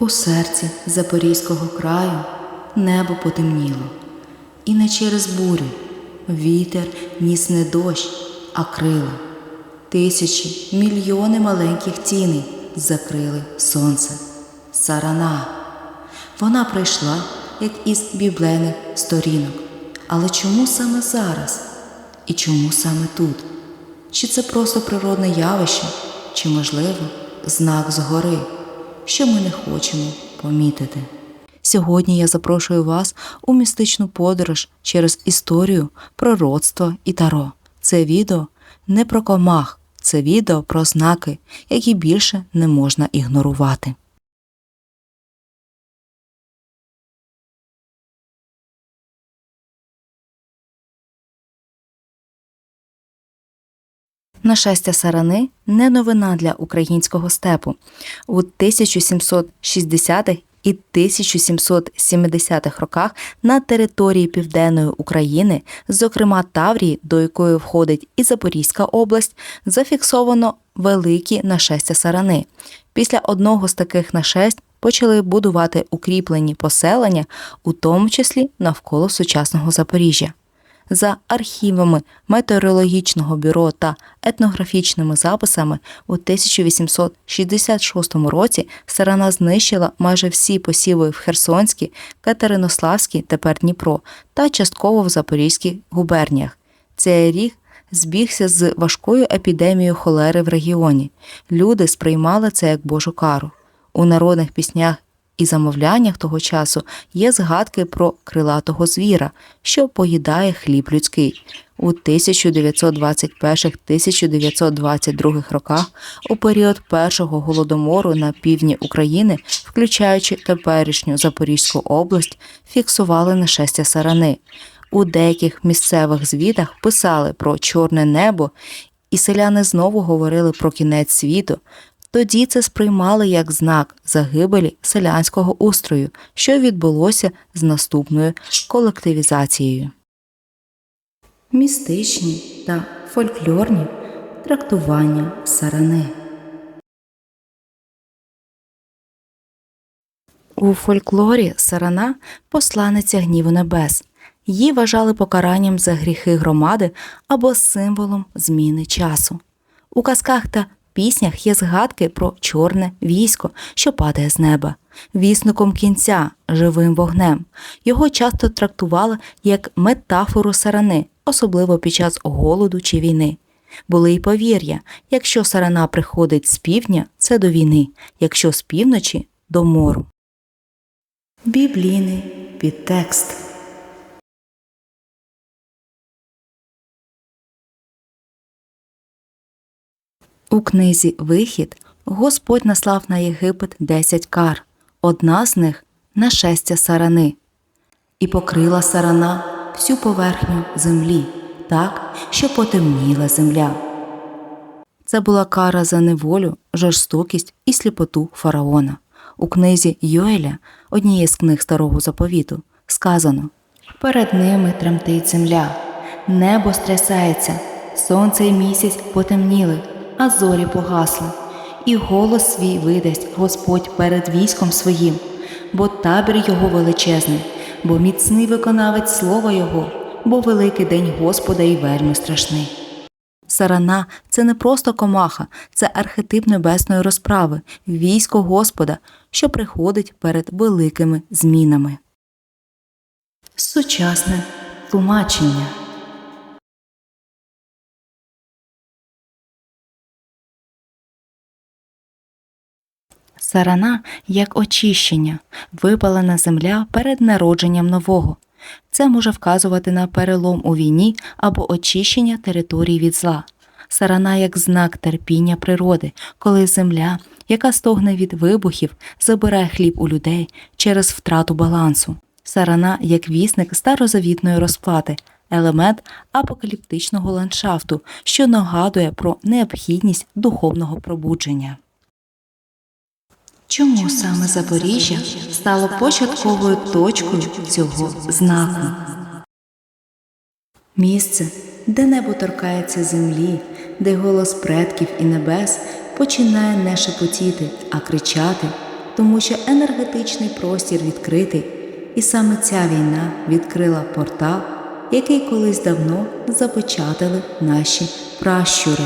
У серці Запорізького краю небо потемніло, і не через бурю вітер ніс не дощ, а крила. Тисячі, мільйони маленьких тіней закрили сонце. Сарана. Вона прийшла, як із біблейних сторінок. Але чому саме зараз? І чому саме тут? Чи це просто природне явище, чи, можливо, знак згори, що ми не хочемо помітити? Сьогодні я запрошую вас у містичну подорож через історію, пророцтво і таро. Це відео не про комах, це відео про знаки, які більше не можна ігнорувати. Нашестя сарани не новина для українського степу. У 1760-х і 1770-х роках на території Південної України, зокрема Таврії, до якої входить і Запорізька область, зафіксовано великі нашестя сарани. Після одного з таких нашесть почали будувати укріплені поселення, у тому числі навколо сучасного Запоріжжя. За архівами метеорологічного бюро та етнографічними записами у 1866 році Сарана знищила майже всі посіви в Херсонській, Катеринославській, тепер Дніпро та частково в Запорізькій губерніях. Цей рік збігся з важкою епідемією холери в регіоні. Люди сприймали це як Божу кару. У народних піснях і замовляннях того часу є згадки про крилатого звіра, що поїдає хліб людський. У 1921-1922 роках, у період першого голодомору на півдні України, включаючи теперішню Запорізьку область, фіксували нашестя сарани. У деяких місцевих звітах писали про чорне небо, і селяни знову говорили про кінець світу. Тоді це сприймали як знак загибелі селянського устрою, що відбулося з наступною колективізацією. Містичні та фольклорні трактування сарани. У фольклорі сарана посланиця гніву небес. Її вважали покаранням за гріхи громади або символом зміни часу. У казках та піснях є згадки про чорне військо, що падає з неба, вісником кінця, живим вогнем. Його часто трактували як метафору сарани, особливо під час голоду чи війни. Були й повір'я, якщо сарана приходить з півдня, це до війни, якщо з півночі до мору. Біблійний підтекст. У книзі Вихід Господь наслав на Єгипет десять кар, одна з них нашестя сарани, і покрила сарана всю поверхню землі, так, що потемніла земля. Це була кара за неволю, жорстокість і сліпоту фараона. У книзі Йоеля, однієї з книг старого заповіту, сказано Перед ними тремтить земля, небо стрясається, сонце й місяць потемніли, а зорі погасли, і голос свій видасть Господь перед військом своїм, бо табір його величезний, бо міцний виконавець слова Його, бо великий день Господа і вельми страшний. Сарана це не просто комаха, це архетип небесної розправи, військо Господа, що приходить перед великими змінами. Сучасне тлумачення. Сарана як очищення, випалена земля перед народженням нового. Це може вказувати на перелом у війні або очищення територій від зла. Сарана як знак терпіння природи, коли земля, яка стогне від вибухів, забирає хліб у людей через втрату балансу. Сарана як вісник старозавітної розплати, елемент апокаліптичного ландшафту, що нагадує про необхідність духовного пробудження. Чому саме Запоріжжя стало початковою точкою цього знаку? Місце, де небо торкається землі, де голос предків і небес починає не шепотіти, а кричати тому що енергетичний простір відкритий, і саме ця війна відкрила портал, який колись давно запечатали наші пращури.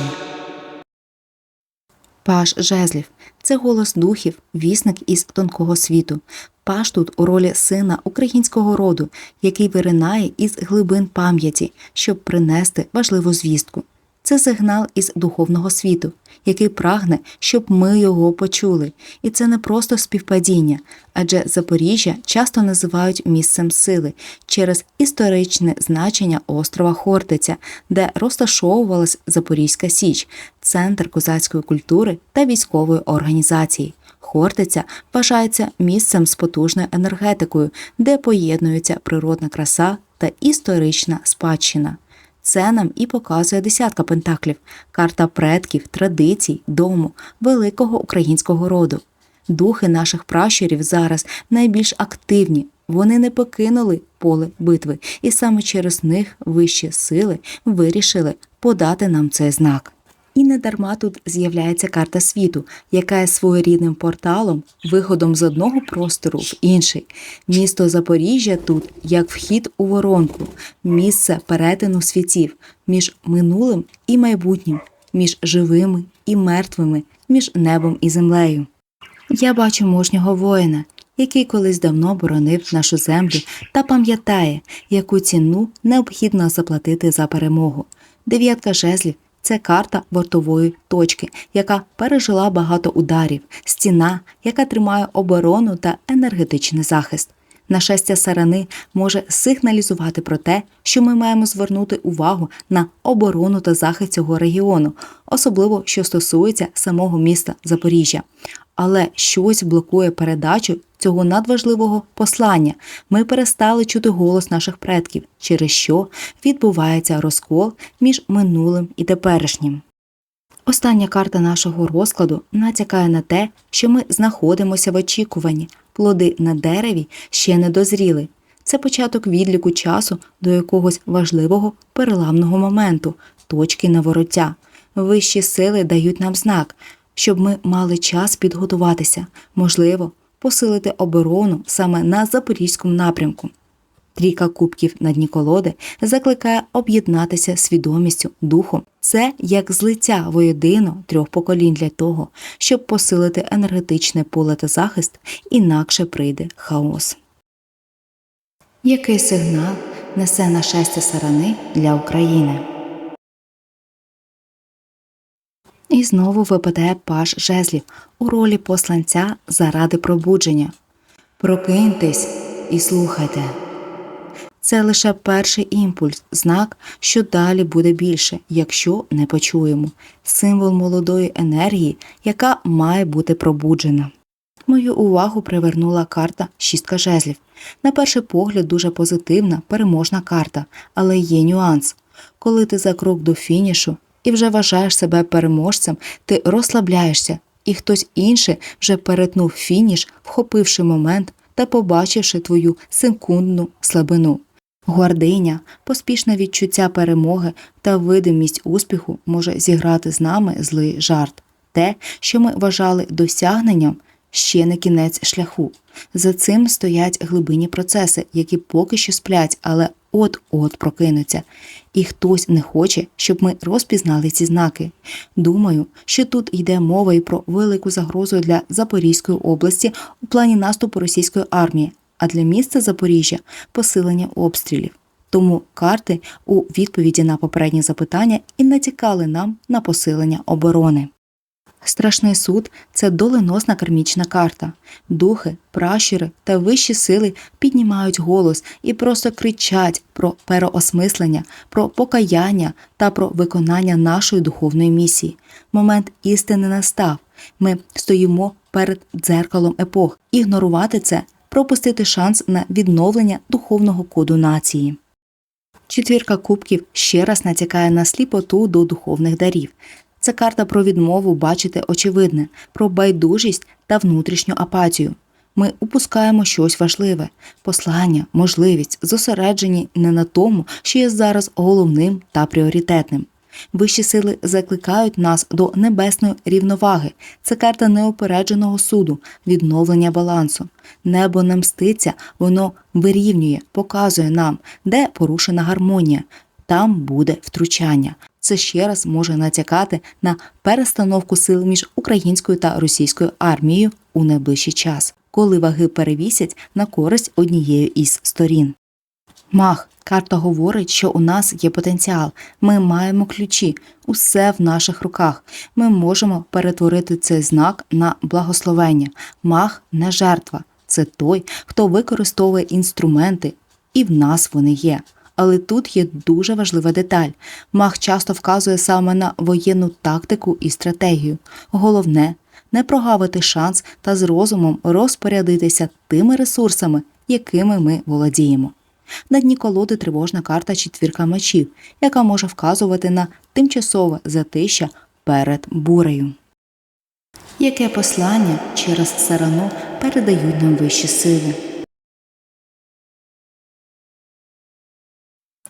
Паш жезлів це голос духів, вісник із тонкого світу. Паш тут у ролі сина українського роду, який виринає із глибин пам'яті, щоб принести важливу звістку. Це сигнал із духовного світу, який прагне, щоб ми його почули. І це не просто співпадіння, адже Запоріжжя часто називають місцем сили через історичне значення острова Хортиця, де розташовувалась Запорізька Січ, центр козацької культури та військової організації. Хортиця вважається місцем з потужною енергетикою, де поєднуються природна краса та історична спадщина. Це нам і показує десятка пентаклів, карта предків, традицій, дому, великого українського роду. Духи наших пращурів зараз найбільш активні. Вони не покинули поле битви, і саме через них вищі сили вирішили подати нам цей знак. І не дарма тут з'являється карта світу, яка є своєрідним порталом, виходом з одного простору в інший. Місто Запоріжжя тут як вхід у воронку, місце перетину світів між минулим і майбутнім, між живими і мертвими, між небом і землею. Я бачу мужнього воїна, який колись давно боронив нашу землю та пам'ятає, яку ціну необхідно заплатити за перемогу. Дев'ятка жезлів це карта бортової точки, яка пережила багато ударів, стіна, яка тримає оборону та енергетичний захист. Нашестя сарани може сигналізувати про те, що ми маємо звернути увагу на оборону та захист цього регіону, особливо що стосується самого міста Запоріжжя. Але щось блокує передачу цього надважливого послання. Ми перестали чути голос наших предків, через що відбувається розкол між минулим і теперішнім. Остання карта нашого розкладу натякає на те, що ми знаходимося в очікуванні, плоди на дереві ще не дозріли. Це початок відліку часу до якогось важливого переламного моменту, точки на вороття. Вищі сили дають нам знак, щоб ми мали час підготуватися, можливо, посилити оборону саме на запорізькому напрямку. Трійка кубків на дні колоди закликає об'єднатися свідомістю, духом. Це як злиття воєдино трьох поколінь для того, щоб посилити енергетичне поле та захист, інакше прийде хаос. Який сигнал несе нашестя сарани для України? І знову випадає паш жезлів у ролі посланця заради пробудження. Прокиньтесь і слухайте. Це лише перший імпульс, знак, що далі буде більше, якщо не почуємо. Символ молодої енергії, яка має бути пробуджена. Мою увагу привернула карта шістка жезлів. На перший погляд, дуже позитивна, переможна карта, але є нюанс. Коли ти за крок до фінішу і вже вважаєш себе переможцем, ти розслабляєшся, і хтось інший вже перетнув фініш, вхопивши момент та побачивши твою секундну слабину. Гординя, поспішне відчуття перемоги та видимість успіху може зіграти з нами злий жарт. Те, що ми вважали досягненням, ще не кінець шляху. За цим стоять глибинні процеси, які поки що сплять, але от-от прокинуться. І хтось не хоче, щоб ми розпізнали ці знаки. Думаю, що тут йде мова і про велику загрозу для Запорізької області у плані наступу російської армії, а для міста Запоріжжя посилення обстрілів. Тому карти у відповіді на попередні запитання і натякали нам на посилення оборони. Страшний суд це доленосна кармічна карта. Духи, пращури та вищі сили піднімають голос і просто кричать про переосмислення, про покаяння та про виконання нашої духовної місії. Момент істини настав. Ми стоїмо перед дзеркалом епох. Ігнорувати це пропустити шанс на відновлення духовного коду нації. Четвірка кубків ще раз натякає на сліпоту до духовних дарів. Це карта про відмову бачити очевидне, про байдужість та внутрішню апатію. Ми упускаємо щось важливе, послання, можливість, зосереджені не на тому, що є зараз головним та пріоритетним. Вищі сили закликають нас до небесної рівноваги. Це карта неопередженого суду, відновлення балансу. Небо не мститься, воно вирівнює, показує нам, де порушена гармонія. Там буде втручання. Це ще раз може натякати на перестановку сил між українською та російською армією у найближчий час, коли ваги перевісять на користь однієї із сторін. Мах, карта говорить, що у нас є потенціал. Ми маємо ключі, усе в наших руках. Ми можемо перетворити цей знак на благословення. Мах не жертва. Це той, хто використовує інструменти, і в нас вони є. Але тут є дуже важлива деталь. Мах часто вказує саме на воєнну тактику і стратегію. Головне не прогавити шанс та з розумом розпорядитися тими ресурсами, якими ми володіємо. На дні колоди тривожна карта четвірка мечів, яка може вказувати на тимчасове затища перед бурею. Яке послання через сарану передають нам вищі сили?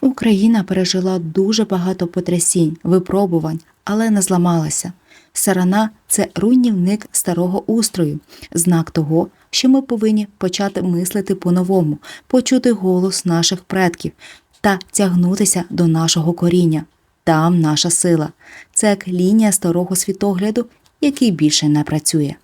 Україна пережила дуже багато потрясінь, випробувань, але не зламалася. Сарана це руйнівник старого устрою, знак того, що ми повинні почати мислити по-новому, почути голос наших предків та тягнутися до нашого коріння. Там наша сила. Це як лінія старого світогляду, який більше не працює.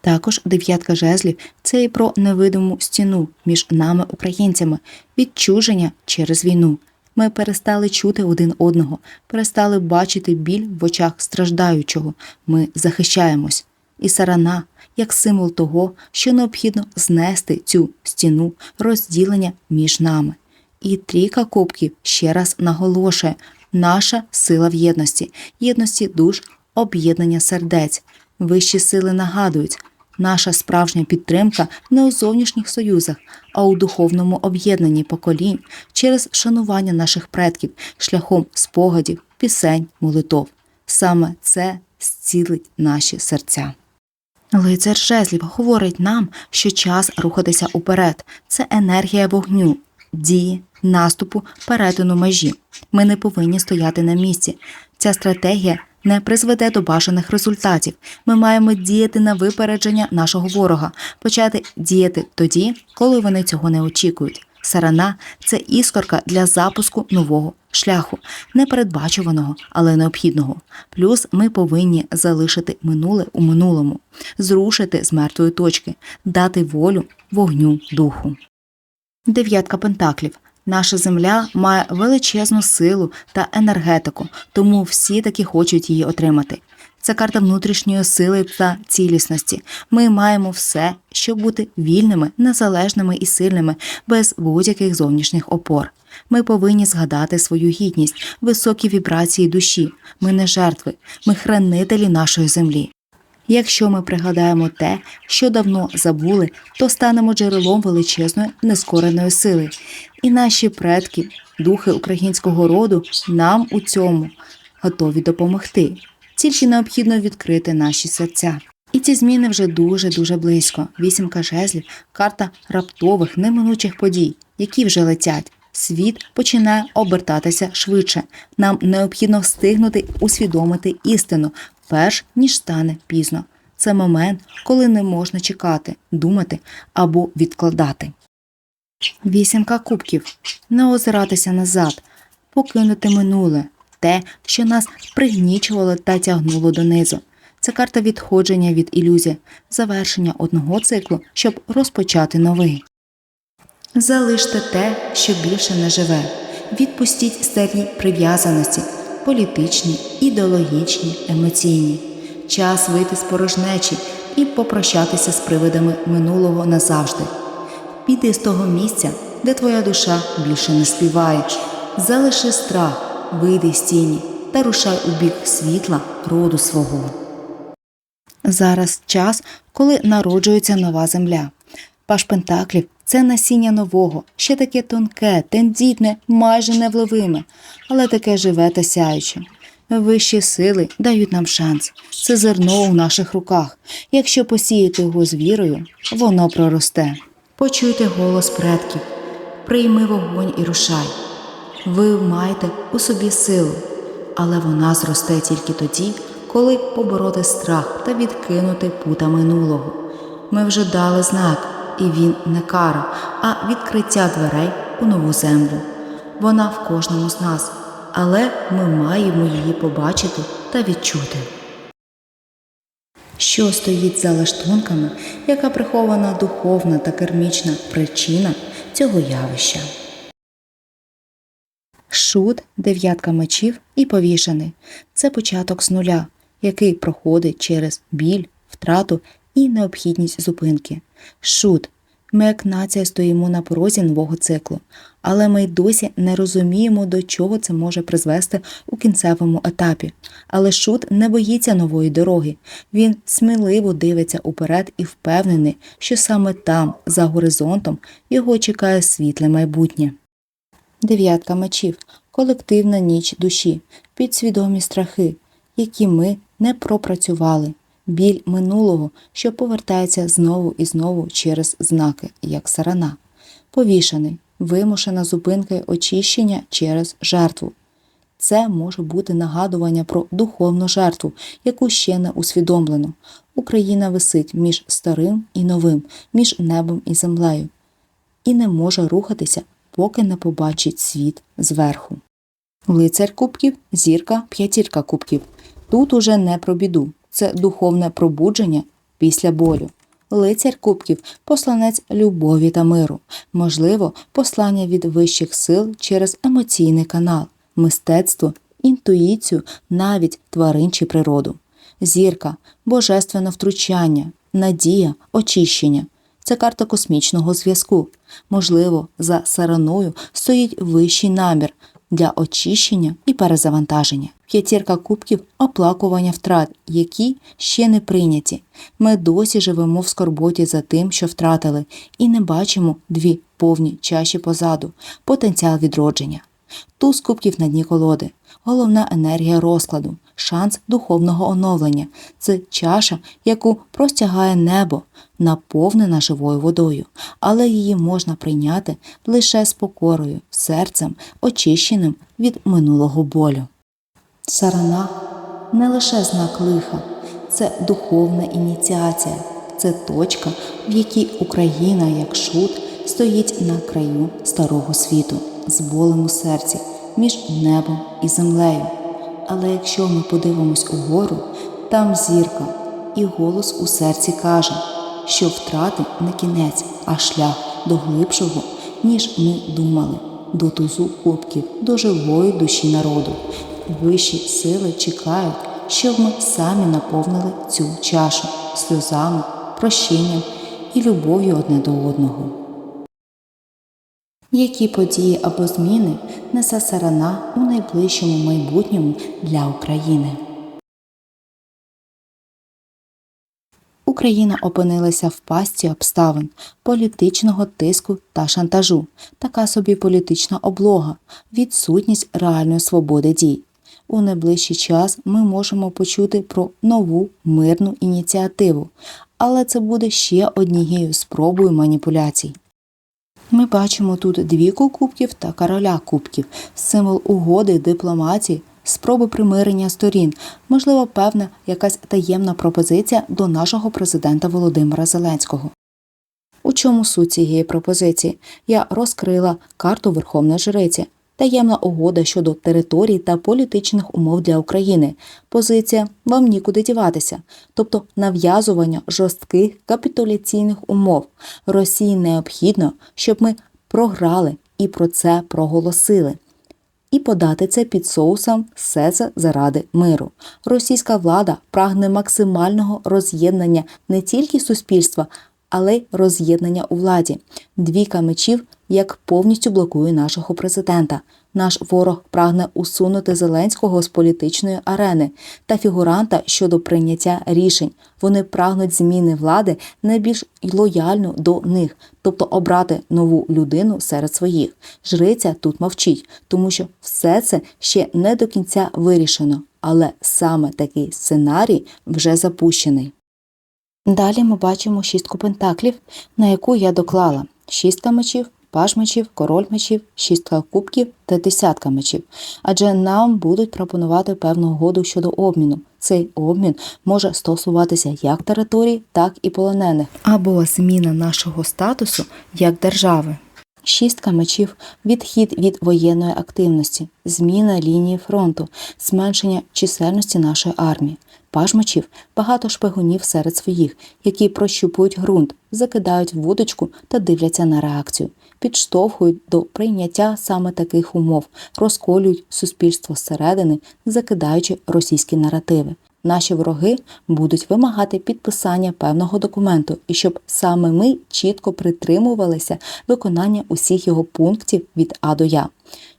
Також дев'ятка жезлів це і про невидиму стіну між нами, українцями, відчуження через війну. Ми перестали чути один одного, перестали бачити біль в очах страждаючого. Ми захищаємось. І сарана як символ того, що необхідно знести цю стіну розділення між нами. І трійка кубків ще раз наголошує наша сила в єдності, єдності душ, об'єднання сердець. Вищі сили нагадують, наша справжня підтримка не у зовнішніх союзах, а у духовному об'єднанні поколінь через шанування наших предків шляхом спогадів, пісень, молитов. Саме це зцілить наші серця. Лицар жезлів говорить нам, що час рухатися уперед. Це енергія вогню, дії, наступу, перетину межі. Ми не повинні стояти на місці. Ця стратегія не призведе до бажаних результатів. Ми маємо діяти на випередження нашого ворога, почати діяти тоді, коли вони цього не очікують. Сарана це іскорка для запуску нового шляху, непередбачуваного, але необхідного. Плюс ми повинні залишити минуле у минулому, зрушити з мертвої точки, дати волю вогню духу. Дев'ятка пентаклів. Наша земля має величезну силу та енергетику, тому всі таки хочуть її отримати. Це карта внутрішньої сили та цілісності. Ми маємо все, щоб бути вільними, незалежними і сильними, без будь-яких зовнішніх опор. Ми повинні згадати свою гідність, високі вібрації душі. Ми не жертви, ми хранителі нашої землі. Якщо ми пригадаємо те, що давно забули, то станемо джерелом величезної нескореної сили. І наші предки, духи українського роду, нам у цьому готові допомогти. Тільки необхідно відкрити наші серця. І ці зміни вже дуже дуже близько. Вісімка жезлів, карта раптових, неминучих подій, які вже летять. Світ починає обертатися швидше. Нам необхідно встигнути усвідомити істину, перш ніж стане пізно. Це момент, коли не можна чекати, думати або відкладати. Вісімка кубків не озиратися назад, покинути минуле, те, що нас пригнічувало та тягнуло донизу. Це карта відходження від ілюзій, завершення одного циклу, щоб розпочати новий. Залиште те, що більше не живе. Відпустіть старі прив'язаності, політичні, ідеологічні, емоційні. Час вийти з порожнечі і попрощатися з привидами минулого назавжди. Піди з того місця, де твоя душа більше не співає. Залиши страх, вийди з тіні та рушай у бік світла роду свого. Зараз час, коли народжується нова земля. Паш Пентаклів це насіння нового, ще таке тонке, тендітне, майже невловиме, але таке живе та сяюче. Вищі сили дають нам шанс. Це зерно у наших руках. Якщо посіяти його з вірою, воно проросте. Почуйте голос предків, прийми вогонь і рушай. Ви маєте у собі силу, але вона зросте тільки тоді, коли побороти страх та відкинути пута минулого. Ми вже дали знак, і він не кара, а відкриття дверей у нову землю. Вона в кожному з нас, але ми маємо її побачити та відчути. Що стоїть за лаштунками, яка прихована духовна та кермічна причина цього явища? Шут, дев'ятка мечів і повішений це початок з нуля, який проходить через біль, втрату і необхідність зупинки. Шут. Ми, як нація, стоїмо на порозі нового циклу, але ми й досі не розуміємо, до чого це може призвести у кінцевому етапі. Але Шут не боїться нової дороги. Він сміливо дивиться уперед і впевнений, що саме там, за горизонтом, його чекає світле майбутнє. Дев'ятка мечів колективна ніч душі, підсвідомі страхи, які ми не пропрацювали, біль минулого, що повертається знову і знову через знаки, як сарана, повішений, вимушена зупинка очищення через жертву. Це може бути нагадування про духовну жертву, яку ще не усвідомлено. Україна висить між старим і новим, між небом і землею, і не може рухатися, поки не побачить світ зверху. Лицар кубків, зірка, п'ятірка кубків. Тут уже не про біду, це духовне пробудження після болю. Лицар кубків посланець любові та миру, можливо, послання від вищих сил через емоційний канал, мистецтво, інтуїцію, навіть тварин чи природу. Зірка, божественне втручання, надія, очищення. Це карта космічного зв'язку. Можливо, за сараною стоїть вищий намір для очищення і перезавантаження. П'ятірка кубків оплакування втрат, які ще не прийняті. Ми досі живемо в скорботі за тим, що втратили, і не бачимо дві повні чаші позаду, потенціал відродження. Туз кубків на дні колоди, головна енергія розкладу, шанс духовного оновлення це чаша, яку простягає небо, наповнена живою водою, але її можна прийняти лише з покорою, серцем, очищеним від минулого болю. Сарана не лише знак лиха, це духовна ініціація, це точка, в якій Україна, як шут, стоїть на краю старого світу з болем у серці між небом і землею. Але якщо ми подивимось угору, там зірка, і голос у серці каже, що втрати не кінець, а шлях до глибшого, ніж ми думали, до тузу кубків, до живої душі народу. Вищі сили чекають, щоб ми самі наповнили цю чашу сльозами, прощенням і любов'ю одне до одного. Які події або зміни несе сарана у найближчому майбутньому для України? Україна опинилася в пастці обставин, політичного тиску та шантажу, така собі політична облога, відсутність реальної свободи дій. У найближчий час ми можемо почути про нову мирну ініціативу, але це буде ще однією спробою маніпуляцій. Ми бачимо тут двіку кубків та короля кубків, символ угоди, дипломатії, спроби примирення сторін, можливо, певна якась таємна пропозиція до нашого президента Володимира Зеленського. У чому суть цієї пропозиції? Я розкрила карту Верховної Жриці, таємна угода щодо територій та політичних умов для України. Позиція вам нікуди діватися, тобто нав'язування жорстких капітуляційних умов. Росії необхідно, щоб ми програли і про це проголосили. І подати це під соусом все це заради миру. Російська влада прагне максимального роз'єднання не тільки суспільства, але й роз'єднання у владі. Двійка мечів як повністю блокує нашого президента. Наш ворог прагне усунути Зеленського з політичної арени та фігуранта щодо прийняття рішень. Вони прагнуть зміни влади найбільш лояльну до них, тобто обрати нову людину серед своїх. Жриця тут мовчить, тому що все це ще не до кінця вирішено, але саме такий сценарій вже запущений. Далі ми бачимо шістку пентаклів, на яку я доклала шістка мечів, паж мечів, король мечів, шістка кубків та десятка мечів. Адже нам будуть пропонувати певну угоду щодо обміну. Цей обмін може стосуватися як територій, так і полонених, або зміна нашого статусу як держави. Шістка мечів відхід від воєнної активності, зміна лінії фронту, зменшення чисельності нашої армії. Паж мечів багато шпигунів серед своїх, які прощупують ґрунт, закидають вудочку та дивляться на реакцію, підштовхують до прийняття саме таких умов, розколюють суспільство зсередини, закидаючи російські наративи. Наші вороги будуть вимагати підписання певного документу, і щоб саме ми чітко притримувалися виконання усіх його пунктів від А до Я.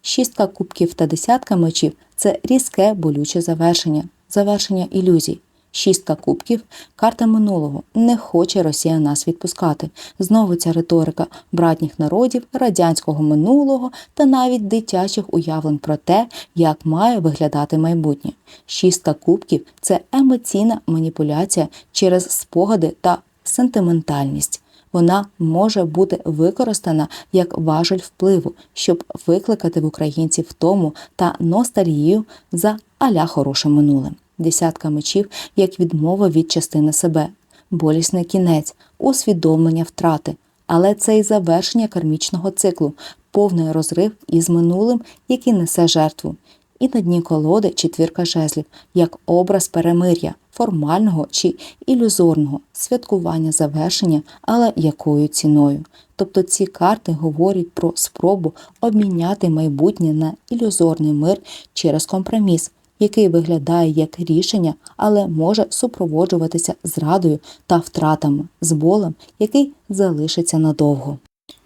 Шістка кубків та десятка мечів це різке болюче завершення, завершення ілюзій. Шістка кубків карта минулого. Не хоче Росія нас відпускати. Знову ця риторика братніх народів, радянського минулого та навіть дитячих уявлень про те, як має виглядати майбутнє. Шістка кубків це емоційна маніпуляція через спогади та сентиментальність. Вона може бути використана як важель впливу, щоб викликати в українців втому та ностальгію за аля хорошим минулим. Десятка мечів як відмова від частини себе, болісний кінець, усвідомлення втрати. Але це і завершення кармічного циклу, повний розрив із минулим, який несе жертву. І на дні колоди четвірка жезлів, як образ перемир'я, формального чи ілюзорного святкування завершення, але якою ціною. Тобто ці карти говорять про спробу обміняти майбутнє на ілюзорний мир через компроміс, який виглядає як рішення, але може супроводжуватися зрадою та втратами, з болем, який залишиться надовго.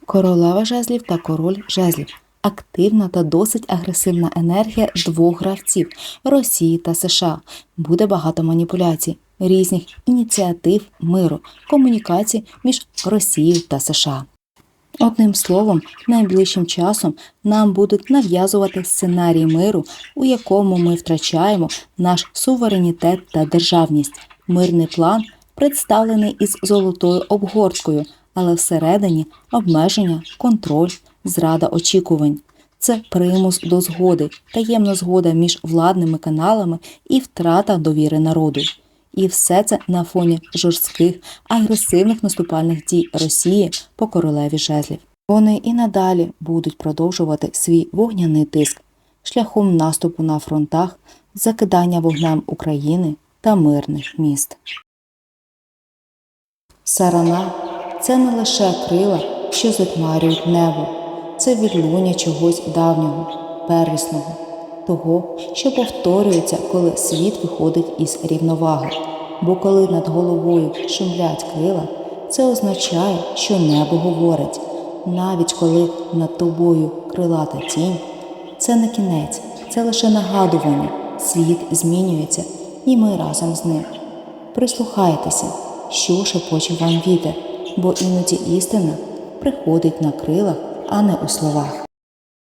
Королева жезлів та король жезлів. Активна та досить агресивна енергія двох гравців Росії та США. Буде багато маніпуляцій, різних ініціатив миру, комунікацій між Росією та США. Одним словом, найближчим часом нам будуть нав'язувати сценарій миру, у якому ми втрачаємо наш суверенітет та державність. Мирний план представлений із золотою обгорткою, але всередині обмеження, контроль, зрада очікувань. Це примус до згоди, таємна згода між владними каналами і втрата довіри народу. І все це на фоні жорстких, агресивних наступальних дій Росії по королеві жезлів. Вони і надалі будуть продовжувати свій вогняний тиск шляхом наступу на фронтах, закидання вогнем України та мирних міст. Сарана це не лише крила, що затьмарюють небо, це відлуння чогось давнього, первісного, того, що повторюється, коли світ виходить із рівноваги. Бо коли над головою шумлять крила, це означає, що небо говорить, навіть коли над тобою крилата тінь, це не кінець, це лише нагадування, світ змінюється, і ми разом з ним. Прислухайтеся, що шепоче вам вітер, бо іноді істина приходить на крилах, а не у словах.